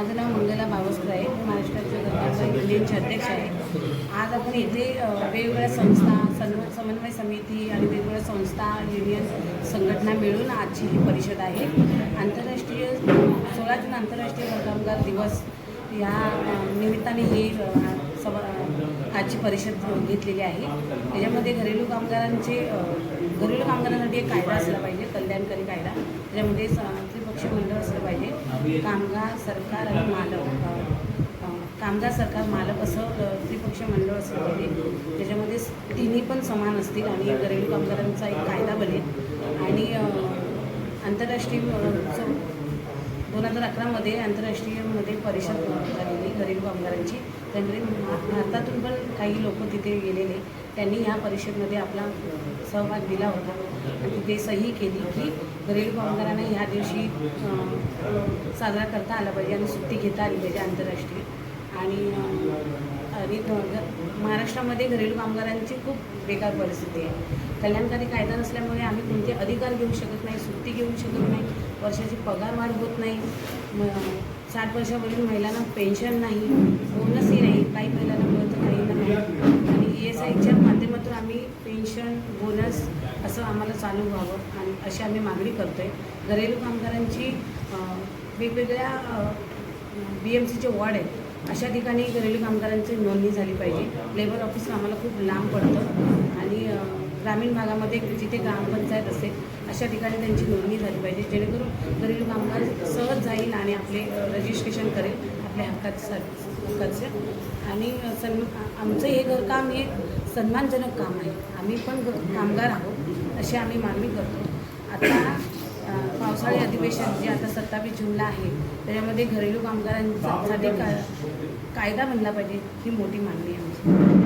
माझं नाव मंगला बावस्कर आहे. मी महाराष्ट्राच्या गरबाचा युनियनचे अध्यक्ष आहे. आज आपण इथे वेगवेगळ्या संस्था सन्म समन्वय समिती आणि वेगवेगळ्या संस्था युनियन संघटना मिळून आजची ही परिषद आहे. आंतरराष्ट्रीय सोळा जून आंतरराष्ट्रीय कामगार दिवस या निमित्ताने ही सम आजची परिषद घेतलेली आहे. त्याच्यामध्ये घरेलू कामगारांचे घरेलू कामगारांसाठी एक कायदा असला पाहिजे कल्याणकारी कायदा. त्याच्यामध्ये स- मंडळ असलं पाहिजे. कामगार सरकार आणि मालक कामगार सरकार मालक असं अ, त्रिपक्षीय मंडळ असलं पाहिजे. त्याच्यामध्ये तिन्ही पण समान असतील आणि घरेलू कामगारांचा एक कायदा बनेल. आणि आंतरराष्ट्रीय दोन हजार अकरामध्ये आंतरराष्ट्रीयमध्ये परिषद झालेली घरेलू कामगारांची. त्यामुळे भारतातून पण काही लोक तिथे गेलेले. त्यांनी ह्या परिषदेमध्ये आपला सहभाग दिला होता. आणि तिथे सही केली की घरेलू कामगारांना ह्या दिवशी साजरा करता आला पाहिजे आणि सुट्टी घेता आली पाहिजे आंतरराष्ट्रीय. आणि आणि महाराष्ट्रामध्ये घरेलू कामगारांची खूप बेकार परिस्थिती आहे. कल्याणकारी कायदा नसल्यामुळे आम्ही कोणते अधिकार घेऊ शकत नाही सुट्टी घेऊ शकत नाही वर्षाची पगार वाढ होत नाही. साठ वर्षावरील महिलांना पेन्शन नाही बोनसही नाही काही महिलांना मिळतं काहींना नाही. आणि ई एस आयच्या माध्यमातून आम्ही पेन्शन बोनस असं आम्हाला चालू व्हावं आणि अशी आम्ही मागणी करतो आहे घरेलू कामगारांची वेगवेगळ्या बी एम सीचे वॉर्ड आहेत. अशा ठिकाणी घरेलू कामगारांची नोंदणी झाली पाहिजे. लेबर ऑफिस आम्हाला खूप लांब पडतं. आणि ग्रामीण भागामध्ये जिथे ग्रामपंचायत असेल अशा ठिकाणी त्यांची नोंदणी झाली पाहिजे. जेणेकरून घरेलू कामगार सहज जाईल आणि आपले रजिस्ट्रेशन करेल आपल्या हक्काचं हक्काचं आणि अं, सन आमचं हे घरकाम हे सन्मानजनक काम आहे. आम्ही पण कामगार आहोत अशी आम्ही मागणी करतो. आता पावसाळी अधिवेशन जे आता सत्तावीस जूनला आहे त्याच्यामध्ये घरेलू कामगारांसाठी का कायदा बनला पाहिजे ही मोठी मागणी आहे आमची.